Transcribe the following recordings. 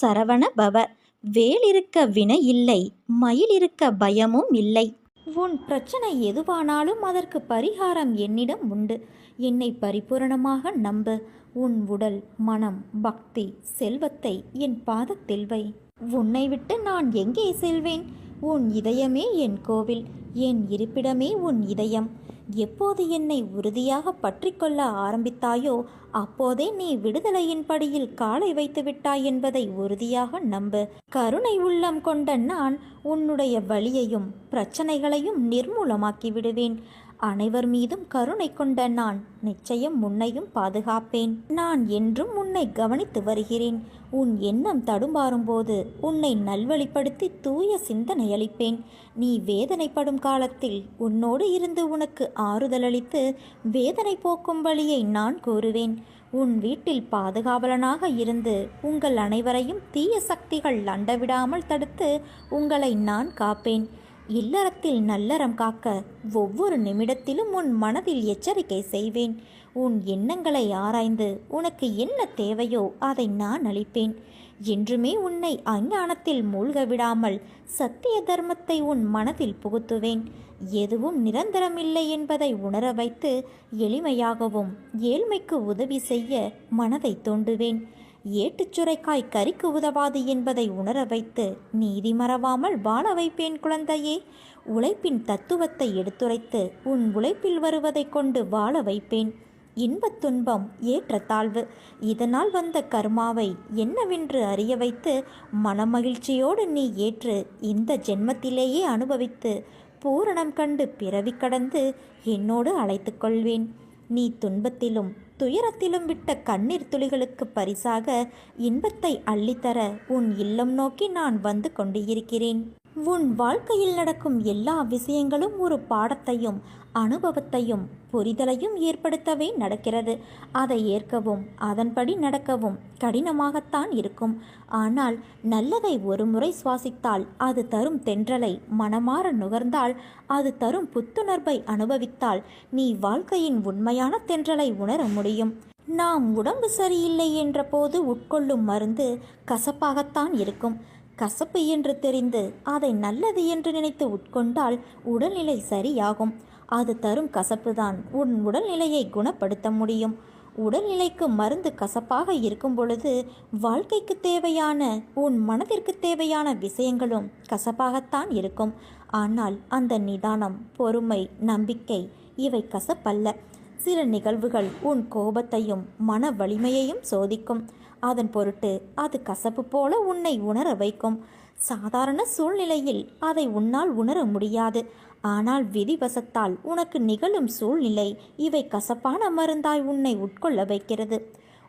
சரவண பவ. வேல் இருக்க வினை இல்லை மயில் இருக்க பயமும் இல்லை. உன் பிரச்சனை எதுவானாலும் அதற்கு பரிகாரம் என்னிடம் உண்டு. என்னை பரிபூரணமாக நம்பு. உன் உடல் மனம் பக்தி செல்வத்தை என் பாதத்தில் வை. உன்னை விட்டு நான் எங்கே செல்வேன்? உன் இதயமே என் கோவில். என் இருப்பிடமே உன் இதயம். எப்போது என்னை உறுதியாக பற்றிக்கொள்ள ஆரம்பித்தாயோ அப்போதே நீ விடுதலையின் படியில் காலை வைத்து விட்டாய் என்பதை உறுதியாக நம்பு. கருணை உள்ளம் கொண்ட நான் உன்னுடைய வழியையும் பிரச்சனைகளையும் நிர்மூலமாக்கி விடுவேன். அனைவர் மீதும் கருணை கொண்ட நான் நிச்சயம் உன்னையும் பாதுகாப்பேன். நான் என்றும் உன்னை கவனித்து வருகிறேன். உன் எண்ணம் தடுமாறும்போது உன்னை நல்வழிப்படுத்தி தூய சிந்தனை அளிப்பேன். நீ வேதனைப்படும் காலத்தில் உன்னோடு இருந்து உனக்கு ஆறுதல் அளித்து வேதனை போக்கும் வழியை நான் கூறுவேன். உன் வீட்டில் பாதுகாவலனாக இருந்து உங்கள் அனைவரையும் தீய சக்திகள் அண்டவிடாமல் தடுத்து உங்களை நான் காப்பேன். இல்லறத்தில் நல்லறம் காக்க ஒவ்வொரு நிமிடத்திலும் உன் மனதில் எச்சரிக்கை செய்வேன். உன் எண்ணங்களை ஆராய்ந்து உனக்கு என்ன தேவையோ அதை நான் அளிப்பேன். என்றுமே உன்னை அஞ்ஞானத்தில் மூழ்க விடாமல் சத்திய தர்மத்தை உன் மனதில் புகுத்துவேன். எதுவும் நிரந்தரமில்லை என்பதை உணர வைத்து எளிமையாகவும் ஏழ்மைக்கு உதவி செய்ய மனதை தோண்டுவேன். ஏட்டுச்சுரைக்காய் கறிக்கு உதவாது என்பதை உணர வைத்து நீதி மறவாமல் வாழ வைப்பேன் குழந்தையே. உழைப்பின் தத்துவத்தை எடுத்துரைத்து உன் உழைப்பில் வருவதைக் கொண்டு வாழ வைப்பேன். இன்பத் துன்பம் ஏற்ற தாழ்வு இதனால் வந்த கர்மாவை என்னவென்று அறிய வைத்து மனமகிழ்ச்சியோடு நீ ஏற்று இந்த ஜென்மத்திலேயே அனுபவித்து பூரணம் கண்டு பிறவி கடந்து என்னோடு அழைத்து கொள்வேன். நீ துன்பத்திலும் துயரத்திலும் விட்ட கண்ணீர் துளிகளுக்கு பரிசாக இன்பத்தை அள்ளித்தர உன் இல்லம் நோக்கி நான் வந்து கொண்டு இருக்கிறேன் உன் வாழ்க்கையில் நடக்கும் எல்லா விஷயங்களும் ஒரு பாடத்தையும் அனுபவத்தையும் புரிதலையும் ஏற்படுத்தவே நடக்கிறது. அதை ஏற்கவும் அதன்படி நடக்கவும் கடினமாகத்தான் இருக்கும். ஆனால் நல்லதை ஒரு முறை சுவாசித்தால் அது தரும் தென்றலை மனமாற நுகர்ந்தால் அது தரும் புத்துணர்வை அனுபவித்தால் நீ வாழ்க்கையின் உண்மையான தென்றலை உணர முடியும். நாம் உடம்பு சரியில்லை என்ற போது உட்கொள்ளும் மருந்து கசப்பாகத்தான் இருக்கும். கசப்பு என்று தெரிந்து அதை நல்லது என்று நினைத்து உட்கொண்டால் உடல்நிலை சரியாகும். அது தரும் கசப்புதான். உன் உடல்நிலையை குணப்படுத்த முடியும். உடல்நிலைக்கு மருந்து கசப்பாக இருக்கும் பொழுது வாழ்க்கைக்கு தேவையான உன் மனதிற்கு தேவையான விஷயங்களும் கசப்பாகத்தான் இருக்கும். ஆனால் அந்த நிதானம் பொறுமை நம்பிக்கை இவை கசப்பல்ல. சில நிகழ்வுகள் உன் கோபத்தையும் மன வலிமையையும் சோதிக்கும். அதன் பொருட்டு அது கசப்பு போல உன்னை உணர வைக்கும். சாதாரண சூழ்நிலையில் அதை உன்னால் உணர முடியாது. ஆனால் விதிவசத்தால் உனக்கு நிகழும் சூழ்நிலை இவை கசப்பான மருந்தாய் உன்னை உட்கொள்ள வைக்கிறது.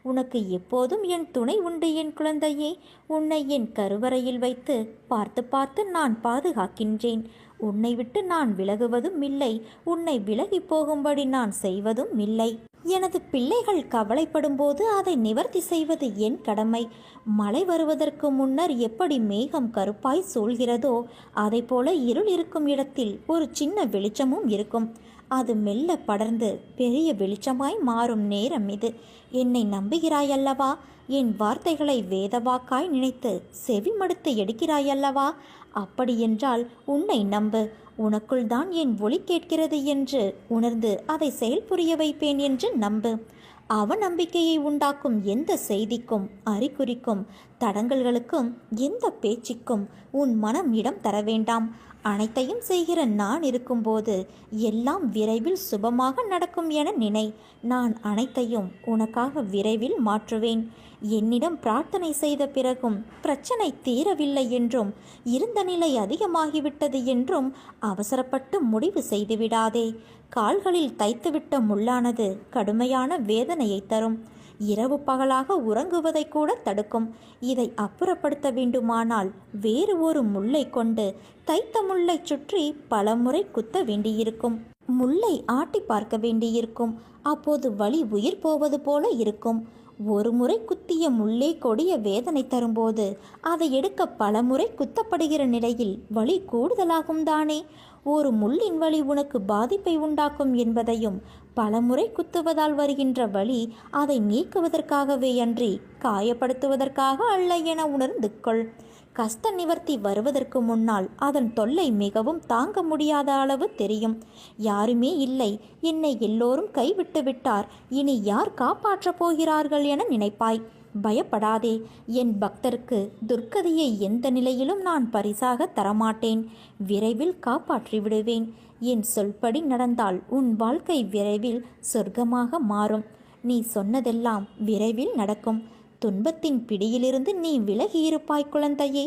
உனக்கு எப்போதும் என் துணை உண்டு என் குழந்தையே. உன்னை என் கருவறையில் வைத்து பார்த்து பார்த்து நான் பாதுகாக்கின்றேன். உன்னை விட்டு நான் விலகுவதும் இல்லை. உன்னை விலகி போகும்படி நான் செய்வதும் இல்லை. எனது பிள்ளைகள் கவலைப்படும்போது அதை நிவர்த்தி செய்வது என் கடமை. மழை வருவதற்கு முன்னர் எப்படி மேகம் கருப்பாய் சூழ்கிறதோ அதை போல இருள் இருக்கும் இடத்தில் ஒரு சின்ன வெளிச்சமும் இருக்கும். அது மெல்ல படர்ந்து பெரிய வெளிச்சமாய் மாறும் நேரம் இது. என்னை நம்புகிறாயல்லவா? என் வார்த்தைகளை வேதவாக்காய் நினைத்து செவிமடுத்து எடுக்கிறாயல்லவா? அப்படியென்றால் உன்னை நம்பு. உனக்குள் தான் என் ஒளி கேட்கிறது என்று உணர்ந்து அதை செயல்புரிய வைப்பேன் என்று நம்பு. அவநம்பிக்கையை உண்டாக்கும் எந்த செய்திக்கும் அறிகுறிக்கும் தடங்கல்களுக்கும் எந்த பேச்சுக்கும் உன் மனம் இடம் தர வேண்டாம். அனைத்தையும் செய்கிற நான் இருக்கும்போது எல்லாம் விரைவில் சுபமாக நடக்கும் என நினை. நான் அனைத்தையும் உனக்காக விரைவில் மாற்றுவேன். என்னிடம் பிரார்த்தனை செய்த பிறகும் பிரச்சனை தீரவில்லை என்றும் இருந்த நிலை அதிகமாகிவிட்டது என்றும் அவசரப்பட்டு முடிவு செய்துவிடாதே. கால்களில் தைத்துவிட்ட முள்ளானது கடுமையான வேதனையை தரும். இரவு பகலாக உறங்குவதை கூட தடுக்கும். இதை அப்புறப்படுத்த வேண்டுமானால் வேறு ஒரு முல்லை கொண்டு தைத்த முல்லை சுற்றி பல முறை குத்த வேண்டியிருக்கும். முல்லை ஆட்டி பார்க்க வேண்டியிருக்கும். அப்போது வலி உயிர் போவது போல இருக்கும். ஒரு முறை குத்திய முள்ளே கொடிய வேதனை தரும்போது அதை எடுக்க பல முறை குத்தப்படுகிற நிலையில் வலி கூடுதலாகும் தானே? ஒரு முள்ளின் வலி உனக்கு பாதிப்பை உண்டாக்கும் என்பதையும் பலமுறை குத்துவதால் வருகின்ற வலி அதை நீக்குவதற்காகவே அன்றி காயப்படுத்துவதற்காக அல்ல என உணர்ந்து கொள். கஷ்ட நிவர்த்தி வருவதற்கு முன்னால் அதன் தொல்லை மிகவும் தாங்க முடியாத அளவு தெரியும். யாருமே இல்லை. என்னை எல்லோரும் கைவிட்டு விட்டார். இனி யார் காப்பாற்றப் போகிறார்கள் என நினைப்பாய். பயப்படாதே. என் பக்தருக்கு துர்க்கதியை எந்த நிலையிலும் நான் பரிசாக தரமாட்டேன். விரைவில் காப்பாற்றி விடுவேன். என் சொல்படி நடந்தால் உன் வாழ்க்கை விரைவில் சொர்க்கமாக மாறும். நீ சொன்னதெல்லாம் விரைவில் நடக்கும். துன்பத்தின் பிடியிலிருந்து நீ விலகியிருப்பாய் குழந்தையே.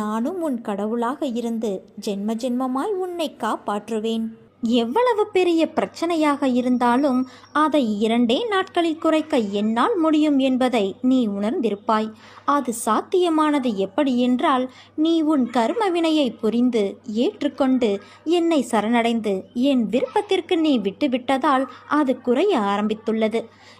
நானும் உன் கடவுளாக இருந்து ஜென்ம ஜென்மமாய் உன்னை காப்பாற்றுவேன். எவ்வளவு பெரிய பிரச்சனையாக இருந்தாலும் அதை இரண்டே நாட்களில் குறைக்க என்னால் முடியும் என்பதை நீ உணர்ந்திருப்பாய். அது சாத்தியமானது எப்படி என்றால் நீ உன் கர்ம வினையை புரிந்து ஏற்றுக்கொண்டு என்னை சரணடைந்து என் விருப்பத்திற்கு நீ விட்டுவிட்டதால் அது குறைய ஆரம்பித்துள்ளது.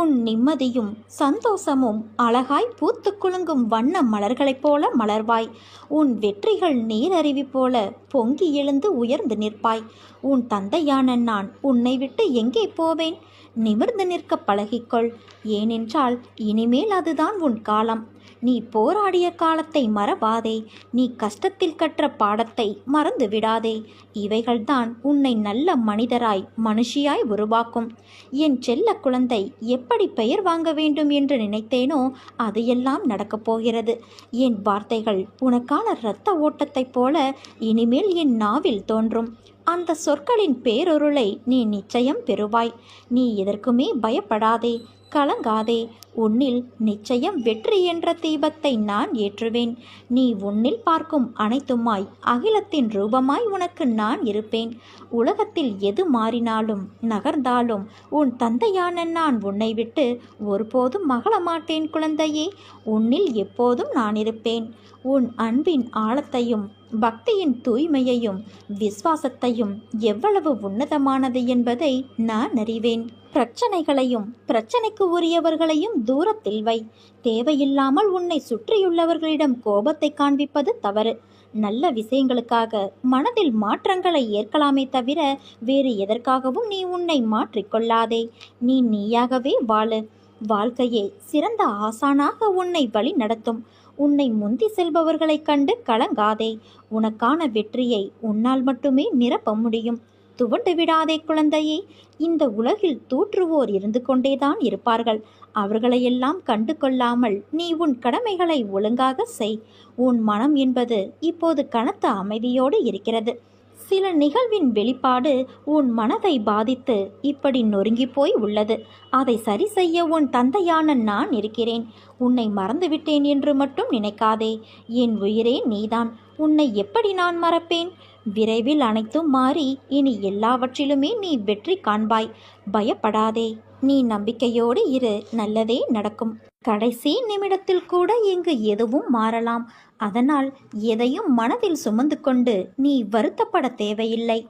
உன் நிம்மதியும் சந்தோஷமும் அழகாய் பூத்து குலுங்கும் வண்ண மலர்களைப் போல மலர்வாய். உன் வெற்றிகள் நீரருவி போல பொங்கி எழுந்து உயர்ந்து நிற்பாய். உன் தந்தையான நான் உன்னை விட்டு எங்கே போவேன்? நிமிர்ந்து நிற்க பழகிக்கொள். ஏனென்றால் இனிமேல் அதுதான் உன் காலம். நீ போராடிய காலத்தை மறவாதே. நீ கஷ்டத்தில் கற்ற பாடத்தை மறந்து விடாதே. இவைகள்தான் உன்னை நல்ல மனிதராய் மனுஷியாய் உருவாக்கும். என் செல்ல குழந்தை எப்படி பெயர் வாங்க வேண்டும் என்று நினைத்தேனோ அது எல்லாம் நடக்கப் போகிறது. என் வார்த்தைகள் உனக்கான இரத்த ஓட்டத்தைப் போல இனிமேல் என் நாவில் தோன்றும். அந்த சொற்களின் பேரொருளை நீ நிச்சயம் பெறுவாய். நீ எதற்குமே பயப்படாதே கலங்காதே. உன்னில் நிச்சயம் வெற்றி என்ற தீபத்தை நான் ஏற்றுவேன். நீ உன்னில் பார்க்கும் அனைத்துமாய் அகிலத்தின் ரூபமாய் உனக்கு நான் இருப்பேன். உலகத்தில் எது மாறினாலும் நகர்ந்தாலும் உன் தந்தையான நான் உன்னை விட்டு ஒருபோதும் மகள மாட்டேன் குழந்தையே. உன்னில் எப்போதும் நான் இருப்பேன். உன் அன்பின் ஆழத்தையும் பக்தியின் தூய்மையையும் விசுவாசத்தையும் எவ்வளவு உன்னதமானது என்பதை நான் அறிவேன். பிரச்சனைகளையும் பிரச்சனைக்கு உரியவர்களையும் தூரத்தில் வை. தேவையில்லாமல் உன்னை சுற்றியுள்ளவர்களிடம் கோபத்தை காண்பிப்பது தவறு. நல்ல விஷயங்களுக்காக மனதில் மாற்றங்களை ஏற்கலாமே தவிர வேறு எதற்காகவும் நீ உன்னை மாற்றிக்கொள்ளாதே. நீ நீயாகவே வாழு. வாழ்க்கையே சிறந்த ஆசானாக உன்னை வழி நடத்தும் உன்னை முந்தி செல்பவர்களைக் கண்டு கலங்காதே. உனக்கான வெற்றியை உன்னால் மட்டுமே நிரப்ப முடியும். துவண்டு விடாதே குழந்தையே. இந்த உலகில் தூற்றுவோர் இருந்து கொண்டேதான் இருப்பார்கள். அவர்களையெல்லாம் கண்டு கொள்ளாமல் நீ உன் கடமைகளை ஒழுங்காக செய். உன் மனம் என்பது இப்போது கனத்த அமைதியோடு இருக்கிறது. சில நிகழ்வின் வெளிப்பாடு உன் மனதை பாதித்து இப்படி நொறுங்கி போய் உள்ளது. அதை சரி செய்ய உன் தந்தையான நான் இருக்கிறேன். உன்னை மறந்துவிட்டேன் என்று மட்டும் நினைக்காதே. என் உயிரே நீதான். உன்னை எப்படி நான் மறப்பேன்? விரைவில் அனைத்தும் மாறி இனி எல்லாவற்றிலுமே நீ வெற்றி காண்பாய். பயப்படாதே. நீ நம்பிக்கையோடு இரு. நல்லதே நடக்கும். கடைசி நிமிடத்தில் கூட இங்கு எதுவும் மாறலாம். அதனால் எதையும் மனதில் சுமந்து கொண்டு நீ வருத்தப்பட தேவையில்லை.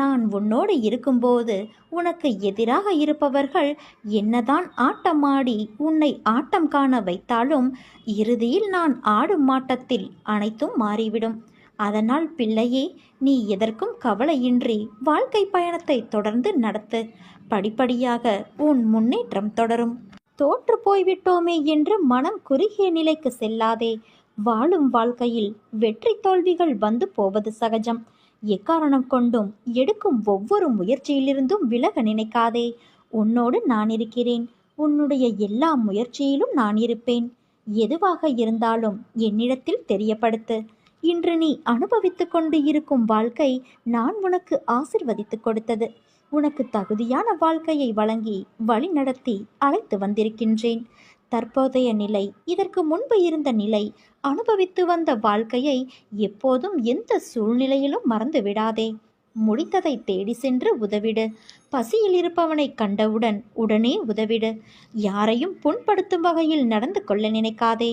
நான் உன்னோடு இருக்கும்போது உனக்கு எதிராக இருப்பவர்கள் என்னதான் ஆட்டமாடி உன்னை ஆட்டம் காண வைத்தாலும் இறுதியில் நான் ஆடும் ஆட்டத்தில் அனைத்தும் மாறிவிடும். அதனால் பிள்ளையே நீ எதற்கும் கவலையின்றி வாழ்க்கை பயணத்தை தொடர்ந்து நடத்து. படிப்படியாக உன் முன்னேற்றம் தொடரும். தோற்று போய்விட்டோமே என்று மனம் குறுகிய நிலைக்கு செல்லாதே. வாழும் வாழ்க்கையில் வெற்றி தோல்விகள் வந்து போவது சகஜம். எக்காரணம் கொண்டும் எடுக்கும் ஒவ்வொரு முயற்சியிலிருந்தும் விலக நினைக்காதே. உன்னோடு நான் இருக்கிறேன். உன்னுடைய எல்லா முயற்சியிலும் நான் இருப்பேன். எதுவாக இருந்தாலும் என்னிடத்தில் தெரியப்படுத்து. இன்று நீ அனுபவித்துக் கொண்டு இருக்கும் வாழ்க்கை நான் உனக்கு ஆசிர்வதித்து கொடுத்தது. உனக்கு தகுதியான வாழ்க்கையை வழங்கி வழிநடத்தி அழைத்து வந்திருக்கின்றேன். தற்போதைய நிலை இதற்கு முன்பு இருந்த நிலை அனுபவித்து வந்த வாழ்க்கையை எப்போதும் எந்த சூழ்நிலையிலும் மறந்து விடாதே. முடித்ததை தேடி சென்று உதவிடு. பசியில் இருப்பவனை கண்டவுடன் உடனே உதவிடு. யாரையும் புண்படுத்தும் வகையில் நடந்து கொள்ள நினைக்காதே.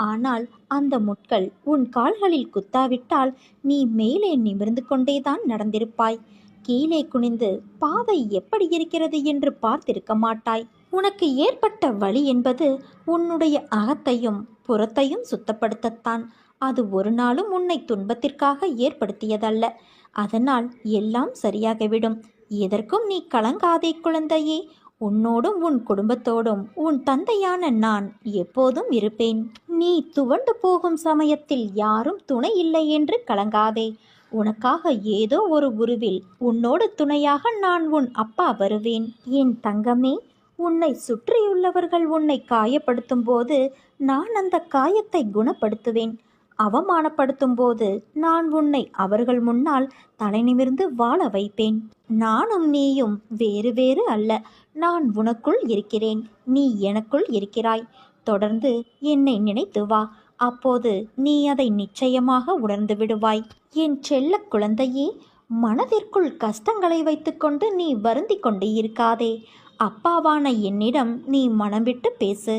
ஆனால் அந்த முட்கள் உன் கால்களில் குத்தாவிட்டால் நீ மேலே நிமிர்ந்து கொண்டேதான் நடந்திருப்பாய். கீழே குனிந்து பாதை எப்படி இருக்கிறது என்று பார்த்திருக்க மாட்டாய். உனக்கு ஏற்பட்ட வழி என்பது உன்னுடைய அகத்தையும் புறத்தையும் சுத்தப்படுத்தத்தான். அது ஒரு நாளும் உன்னை துன்பத்திற்காக ஏற்படுத்தியதல்ல. அதனால் எல்லாம் சரியாகிவிடும். எதற்கும் நீ கலங்காதே குழந்தையே. உன்னோடும் உன் குடும்பத்தோடும் உன் தந்தையான நான் எப்போதும் இருப்பேன். நீ துவண்டு போகும் சமயத்தில் யாரும் துணை இல்லை என்று கலங்காதே. உனக்காக ஏதோ ஒரு உருவில் உன்னோடு துணையாக நான் உன் அப்பா வருவேன். என் தங்கமே உன்னை சுற்றியுள்ளவர்கள் உன்னை காயப்படுத்தும் போது நான் அந்த காயத்தை குணப்படுத்துவேன். அவமானப்படுத்தும் போது நான் உன்னை அவர்கள் முன்னால் தலை நிமிர்ந்து வாழ வைப்பேன். நானும் நீயும் வேறு வேறு அல்ல. நான் உனக்குள் இருக்கிறேன். நீ எனக்குள் இருக்கிறாய். தொடர்ந்து என்னை நினைத்து வா. அப்போது நீ அதை நிச்சயமாக உணர்ந்து விடுவாய். என் செல்ல குழந்தையே மனதிற்குள் கஷ்டங்களை வைத்துக்கொண்டு நீ வருந்தி கொண்டு இருக்காதே அப்பாவான என்னிடம் நீ மனம் விட்டு பேசு.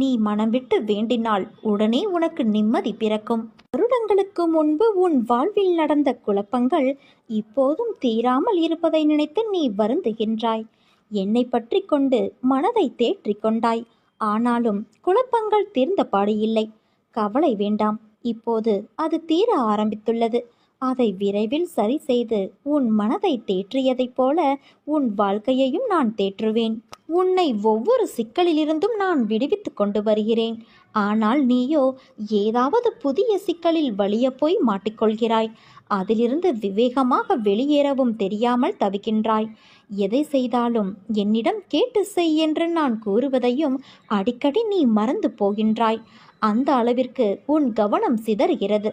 நீ மனம் விட்டு வேண்டினால் உடனே உனக்கு நிம்மதி பிறக்கும். வருடங்களுக்கு முன்பு உன் வாழ்வில் நடந்த குழப்பங்கள் இப்போதும் தீராமல் இருப்பதை நினைத்து நீ வருந்துகின்றாய். என்னை பற்றி கொண்டு மனதை தேற்றிக் கொண்டாய். ஆனாலும் குழப்பங்கள் தீர்ந்தபாடு இல்லை. கவலை வேண்டாம். இப்போது அது தீர ஆரம்பித்துள்ளது. அதை விரைவில் சரி செய்து உன் மனதை தேற்றியதைப் போல உன் வாழ்க்கையையும் நான் தேற்றுவேன். உன்னை ஒவ்வொரு சிக்கலிலிருந்தும் நான் விடுவித்து கொண்டு வருகிறேன். ஆனால் நீயோ ஏதாவது புதிய சிக்கலில் வலிய போய் மாட்டிக்கொள்கிறாய். அதிலிருந்து விவேகமாக வெளியேறவும் தெரியாமல் தவிக்கின்றாய். எதை செய்தாலும் என்னிடம் கேட்டு செய் என்று நான் கூறுவதையும் அடிக்கடி நீ மறந்து போகின்றாய். அந்த அளவிற்கு உன் கவனம் சிதறுகிறது.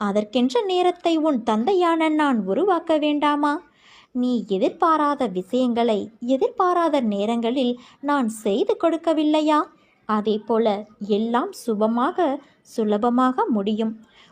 அதற்கென்ற நேரத்தை உன் தந்தையான நான் உருவாக்க வேண்டாமா? நீ எதிர்பாராத விஷயங்களை எதிர்பாராத நேரங்களில் நான் செய்து கொடுக்கவில்லையா? அதே போல எல்லாம் சுபமாக சுலபமாக முடியும்.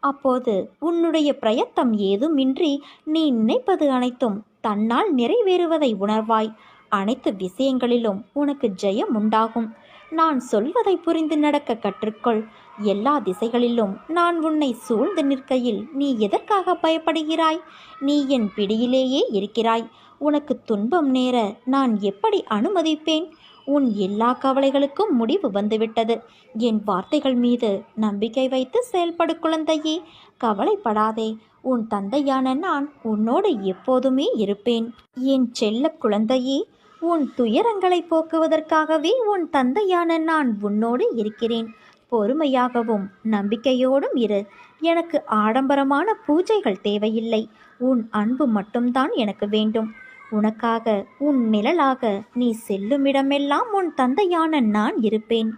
அப்போது உன்னுடைய பிரயத்தம் ஏதுமின்றி நீ நினைப்பது அனைத்தும் தன்னால் நிறைவேறுவதை உணர்வாய். அனைத்து விஷயங்களிலும் உனக்கு ஜெயம் உண்டாகும். நான் சொல்வதை புரிந்து நடக்க கற்றுக்கொள். எல்லா திசைகளிலும் நான் உன்னை சூழ்ந்து நிற்கையில் நீ எதற்காக பயப்படுகிறாய்? நீ என் பிடியிலேயே இருக்கிறாய். உனக்கு துன்பம் நேர நான் எப்படி அனுமதிப்பேன்? உன் எல்லா கவலைகளுக்கும் முடிவு வந்துவிட்டது. என் வார்த்தைகள் மீது நம்பிக்கை வைத்து செயல்படு குழந்தையே கவலைப்படாதே. உன் தந்தையான நான் உன்னோடு எப்போதுமே இருப்பேன். என் செல்ல குழந்தையே உன் துயரங்களை போக்குவதற்காகவே உன் தந்தையான நான் உன்னோடு இருக்கிறேன். பொறுமையாகவும் நம்பிக்கையோடும் இரு. எனக்கு ஆடம்பரமான பூஜைகள் தேவையில்லை. உன் அன்பு மட்டும்தான் எனக்கு வேண்டும். உனக்காக உன் நிழலாக நீ செல்லுமிடமெல்லாம் உன் தந்தையான நான் இருப்பேன்.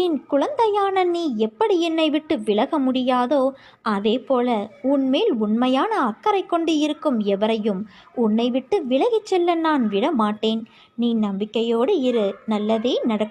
என் குழந்தையான நீ எப்படி என்னை விட்டு விலக முடியாதோ அதே போல உன்மேல் உண்மையான அக்கறை கொண்டு இருக்கும் எவரையும் உன்னை விட்டு விலகிச் செல்ல நான் விட மாட்டேன் நீ நம்பிக்கையோடு இரு நல்லதே நடக்கும்.